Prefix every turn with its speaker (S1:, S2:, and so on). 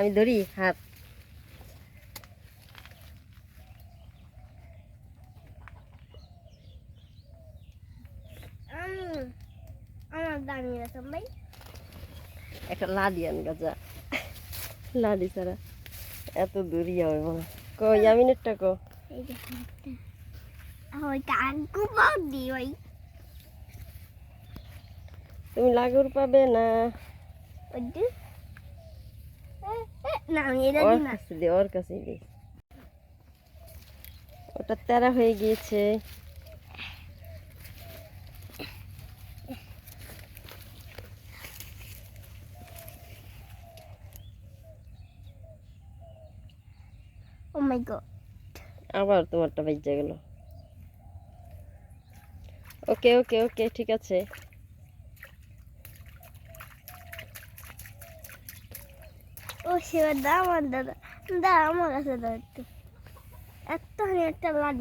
S1: আমি ধরি, হাত।
S2: আমি
S1: একটা লাদি আন গাজা লাদি ছাড়া এত দূরই হবে মনে। কই, ইয়ামিনেরটা কো? তুমি লাগুর পাবে না?
S2: না আমি এটা দিই না।
S1: দে ওর কাছে দে ওটা তেরা হয়ে গিয়েছে।
S2: ও মাই গড
S1: আবার তোমারটা বেজে গেল। ওকে ওকে ওকে ঠিক আছে।
S2: ও সেবার দা আমার দাদা দা আমার কাছে দাদা একটু। একটা একটা লাডি